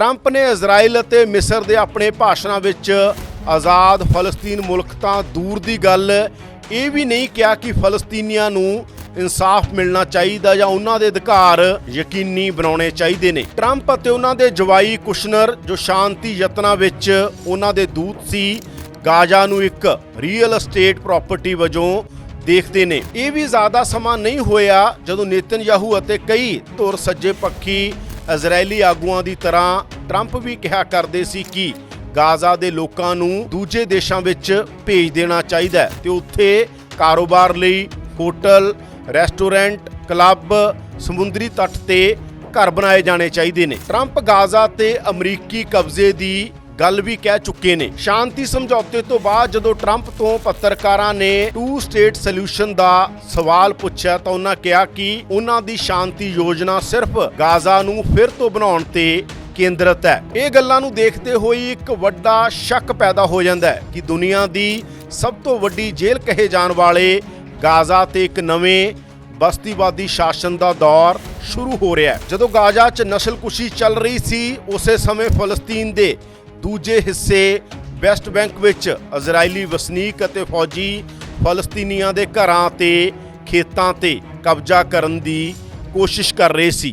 Trump ਨੇ Israel ਅਤੇ ਮਿਸਰ ਦੇ ਆਪਣੇ ਭਾਸ਼ਣਾਂ ਵਿੱਚ ਆਜ਼ਾਦ ਫਲਸਤੀਨ ਮੁਲਕ ਤਾਂ ਦੂਰ ਦੀ ਗੱਲ ਇਹ ਵੀ ਨਹੀਂ ਕਿਹਾ ਕਿ ਫਲਸਤੀਨੀਆਂ ਨੂੰ ਇਨਸਾਫ ਮਿਲਣਾ ਚਾਹੀਦਾ ਜਾਂ ਉਹਨਾਂ ਦੇ ਅਧਿਕਾਰ ਯਕੀਨੀ ਬਣਾਉਣੇ ਚਾਹੀਦੇ ਨੇ। ਟਰੰਪ ਅਤੇ ਉਹਨਾਂ ਦੇ ਜਵਾਈ ਕੁਸ਼ਨਰ ਜੋ ਸ਼ਾਂਤੀ ਯਤਨਾਂ ਵਿੱਚ ਉਹਨਾਂ ਦੇ ਦੂਤ ਸੀ, ਗਾਜ਼ਾ ਨੂੰ ਇੱਕ ਰੀਅਲ ਅਸਟੇਟ ਪ੍ਰਾਪਰਟੀ ਵਜੋਂ ਦੇਖਦੇ ਨੇ। ਇਹ ਵੀ ਜ਼ਿਆਦਾ ਸਮਾਂ ਨਹੀਂ ਹੋਇਆ ਜਦੋਂ ਨੇਤਨਯਾਹੂ ਅਤੇ ਕਈ ਧੁਰ ਸੱਜੇ ਪੱਖੀ ਇਜ਼ਰਾਈਲੀ ਆਗੂਆਂ ਦੀ ਤਰ੍ਹਾਂ ਟਰੰਪ ਵੀ ਕਿਹਾ ਕਰਦੇ ਸੀ ਕਿ ਗਾਜ਼ਾ ਦੇ ਲੋਕਾਂ ਨੂੰ ਦੂਜੇ ਦੇਸ਼ਾਂ ਵਿੱਚ ਭੇਜ ਦੇਣਾ ਚਾਹੀਦਾ ਹੈ ਤੇ ਉੱਥੇ ਕਾਰੋਬਾਰ ਲਈ ਹੋਟਲ, ਰੈਸਟੋਰੈਂਟ, ਕਲੱਬ, ਸਮੁੰਦਰੀ ਤੱਟ ਤੇ ਘਰ ਬਣਾਏ ਜਾਣੇ ਚਾਹੀਦੇ ਨੇ। ਟਰੰਪ ਗਾਜ਼ਾ ਤੇ ਅਮਰੀਕੀ ਕਬਜ਼ੇ ਦੀ ਗੱਲ ਵੀ ਕਹਿ ਚੁੱਕੇ ਨੇ। ਸ਼ਾਂਤੀ ਸਮਝੌਤੇ ਤੋਂ ਬਾਅਦ ਜਦੋਂ ਟਰੰਪ ਤੋਂ ਪੱਤਰਕਾਰਾਂ ਨੇ ਟੂ ਸਟੇਟ ਸੋਲੂਸ਼ਨ ਦਾ ਸਵਾਲ ਪੁੱਛਿਆ ਤਾਂ ਉਹਨਾਂ ਕਿਹਾ ਕਿ ਉਹਨਾਂ ਦੀ ਸ਼ਾਂਤੀ ਯੋਜਨਾ ਸਿਰਫ ਗਾਜ਼ਾ ਨੂੰ ਫਿਰ ਤੋਂ ਬਣਾਉਣ ਤੇ ਕੇਂਦਰਿਤ ਹੈ। ਇਹ ਗੱਲਾਂ ਨੂੰ ਦੇਖਦੇ ਹੋਏ ਇੱਕ ਵੱਡਾ ਸ਼ੱਕ ਪੈਦਾ ਹੋ ਜਾਂਦਾ ਹੈ ਕਿ ਦੁਨੀਆ ਦੀ ਸਭ ਤੋਂ ਵੱਡੀ ਜੇਲ੍ਹ ਕਹੇ ਜਾਣ ਵਾਲੇ ਗਾਜ਼ਾ ਤੇ ਇੱਕ ਨਵੇਂ ਬਸਤੀਵਾਦੀ ਸ਼ਾਸਨ ਦਾ ਦੌਰ ਸ਼ੁਰੂ ਹੋ ਰਿਹਾ ਹੈ। ਜਦੋਂ ਗਾਜ਼ਾ 'ਚ ਨਸਲਕੁਸ਼ੀ ਚੱਲ ਰਹੀ ਸੀ, ਉਸੇ ਸਮੇਂ ਫਲਸਤੀਨ ਦੇ ਦੂਜੇ ਹਿੱਸੇ ਵੈਸਟ ਬੈਂਕ ਵਿੱਚ ਇਜ਼ਰਾਈਲੀ ਵਸਨੀਕ ਅਤੇ ਫੌਜੀ ਫਲਸਤੀਨੀਆਂ ਦੇ ਘਰਾਂ ਤੇ ਖੇਤਾਂ ਤੇ ਕਬਜ਼ਾ ਕਰਨ ਦੀ ਕੋਸ਼ਿਸ਼ ਕਰ ਰਹੇ ਸੀ।